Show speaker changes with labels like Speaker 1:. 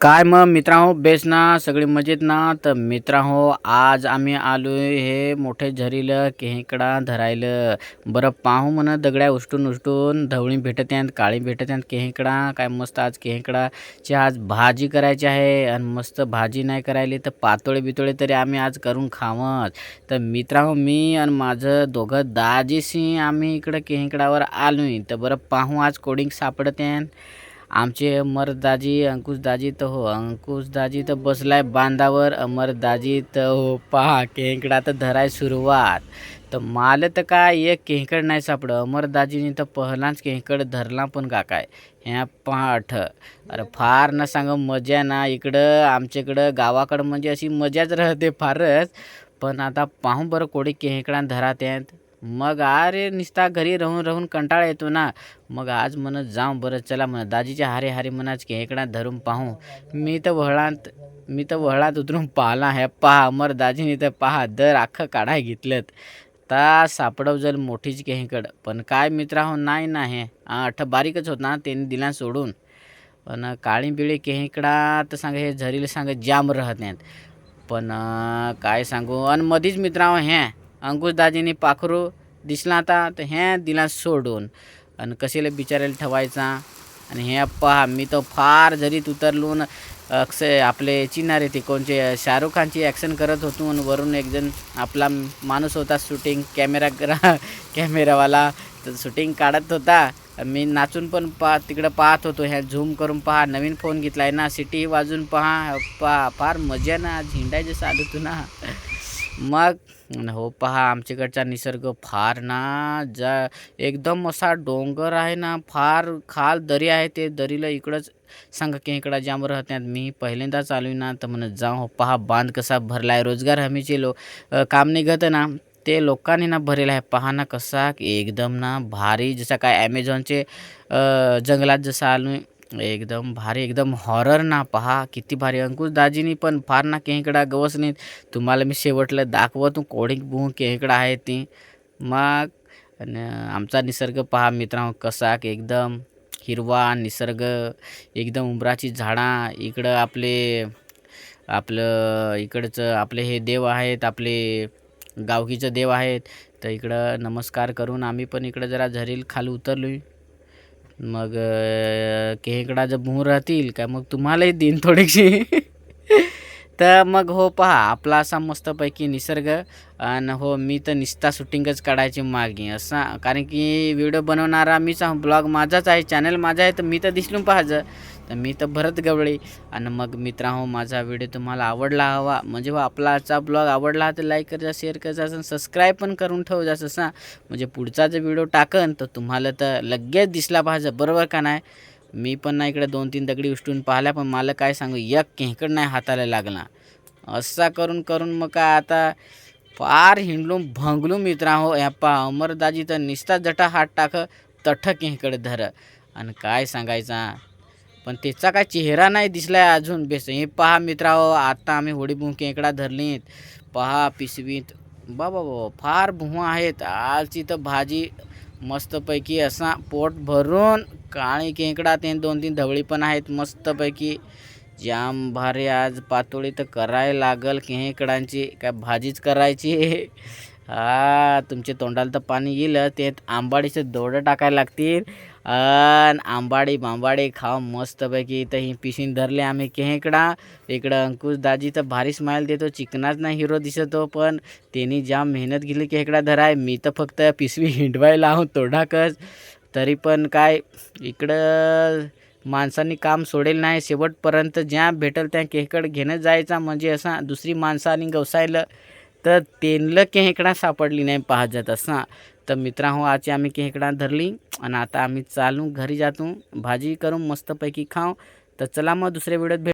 Speaker 1: काय मग मित्रांनो बेस ना सगळी मजेत ना? तर मित्रांनो आज आम्ही आलो हे मोठे झरीलं केकडा धरायलं. बरं पाहू म्हणा दगड्या उष्टून उष्टून धवळी भेटत आहेत काळी भेटत आहेत केकडा काय मस्त आज केहेकडाची आज भाजी करायची आहे आणि मस्त भाजी नाही करायली तर पातोळे बितोळे तरी आम्ही आज करून खावत तर मित्रांनो मी आणि माझं दोघं दाजीशी आम्ही इकडं केहेकडावर आलो तर बरं पाहू आज कोडिंग सापडत आमचे अमरदाजी अंकुशदाजी तर हो अंकुशदाजी तर बसलाय बांधावर अमरदाजी तर हो पहा केंकडा तर धराय सुरुवात. तर माल तर काय एक केंकड नाही सापडं अमरदाजीने तर पहिलाच केंकड धरला पण का काय? ह्या पहाठ अरे फार ना सांग मजा ना. इकडं आमच्याकडं गावाकडं म्हणजे अशी मजाच राहते फारच. पण आता पाहू बरं कोणी केंकडा धरात आहेत मग अरे निस्ता घरी राहून राहून कंटाळा येतो ना. मग आज म्हणत जाऊ बरं चला म्हणत दाजीच्या हारे हारे म्हणाच की हेकडा धरून पाहू. मी तर वहळांत मी तर वहळात उतरून पाहला हे पहा अमर दाजीने तर पहा दर अख्खं काढाय घेतलं ता सापडव जल मोठीच केहीकड पण काय मित्रा हो नाही ना हे. आठ बारीकच होत ना त्यांनी दिला सोडून. पण काळी बिळी केहेकडा तर सांग हे झरीला सांग जाम राहत नाहीत. पण काय सांगू? आणि मधीच मित्रांनो हो, हे अंकुश अंकुशदाजीने पाखरू दिसला आता तर हे दिला सोडून. आणि कशाला बिचारायला ठेवायचा? आणि हे पहा मी तर फार जरीत उतरलून अक्षय आपले चिनारे ते कोणचे शाहरुख खानची ॲक्शन करत होतो आणि वरून एकजण आपला माणूस होता शूटिंग कॅमेरा करा कॅमेरावाला तर शूटिंग काढत होता. मी नाचून पण पा तिकडं पाहत होतो. ह्या झूम करून पहा नवीन फोन घेतला आहे ना सिटी वाजून पहा. पहा फार मजा ना झेंडाय जसं आलो तू ना. मग हो पहा आमच्याकडचा निसर्ग फार ना जा एकदम असा डोंगर आहे ना फार खाल दरी आहे ते दरीला इकडंच सांगा की इकडं जाम राहत्यात मी पहिल्यांदा चालू आहे ना तर म्हणत जाऊ हो पहा बांध कसा भरला आहे रोजगार हमीचे लो काम निघत ना ते लोकांनी ना भरेला आहे. पहा ना कसा एकदम ना भारी जसा काय ॲमेझॉनचे जंगलात जसं आलो एकदम भारी एकदम हॉरर ना पहा. किती भारी. अंकुश दाजीनी पण फार ना केकडा गवस नाही तुम्हाला मी शेवटलं दाखवतो कोडिंग बुह केकडा आहे ती. मग आणि आमचा निसर्ग पहा मित्रांनो कसा एकदम हिरवा निसर्ग एकदम उंबराची झाडा. इकडं आपले आपलं इकडचं आपले हे देव आहेत आपले गावकीचं देव आहेत. तर इकडं नमस्कार करून आम्ही पण इकडं जरा झरील खाली उतरलो मग केकडा जर भूर राहतील का? मग तुम्हालाही देईन थोडीशी. तर मग हो पहा आपला असा मस्तपैकी निसर्ग आणि हो मी तर निस्ता शूटिंगच काढायची मागे. असा कारण की व्हिडिओ बनवणारा मीच ब्लॉग माझाच आहे चॅनल माझा आहे तर मी तर दिसलो पाहायचं. तर मी तर भरत गवळी. आणि मग मित्रांहो माझा व्हिडिओ तुम्हाला आवडला हवा म्हणजे हो आपला आजचा ब्लॉग आवडला तर लाईक करजा शेअर करजा असं सबस्क्राईब पण करून ठेव जास असा. म्हणजे पुढचा जर व्हिडिओ टाकन तर तुम्हाला तर लगेच दिसला पाहिजे बरोबर का नाही? मी पण ना इकडे दोन तीन दगडी उष्टून पाहिल्या पण मला काय सांगू एक केहकड नाही हाताला लागला. असा करून करून मग काय आता फार हिंडलून भंगलू मित्रा हो याप्पा अमरदाजी तर निस्ता जटा हात टाक तठ केहकडे धर. आणि काय सांगायचा? पण त्याचा काय चेहरा नाही दिसलाय अजून. बेस हे पहा मित्रा हो आता आम्ही होडी बुं केकडा धरलीत. पहा पिशवीत. बाबा बाबा फार भुवा आहेत. आजची तर भाजी मस्तपैकी असा पोट भरून काळी केकडा ते दोन तीन धवळी पण आहेत मस्तपैकी. जाम भारी आज पातोळी तर करायला लागल. केकडांची काय भाजीच करायची. हा तुमच्या तोंडाला तर पाणी येईल ते आंबाडीचे दोडं टाकायला लागतील. अन आंबाडी बांबाडी खाव मस्तपैकी इथं ही पिशीन धरले आम्ही केकडा इकडं अंकुश दाजी तर भारी स्माईल देतो चिकनाच नाही हिरो दिसतो पण त्यांनी जाम मेहनत घेतली केकडा धराय मी तर फक्त पिशवी हिंडवायला लावून तोडाकच. तरी पण काय इकडं माणसांनी काम सोडेल नाही शेवटपर्यंत ज्या भेटेल त्या केकड घेणं जायचा म्हणजे असा दुसरी माणसांनी गवसायलं. तर त्यांना केकडा सापडली नाही पाहत जात असा. तर मित्रांनो आज आम्ही केकडा धरली आणि आता आम्ही चालू घरी जातो. भाजी करून मस्तपैकी खाऊ. तर चला मग दुसऱ्या व्हिडिओत भेट.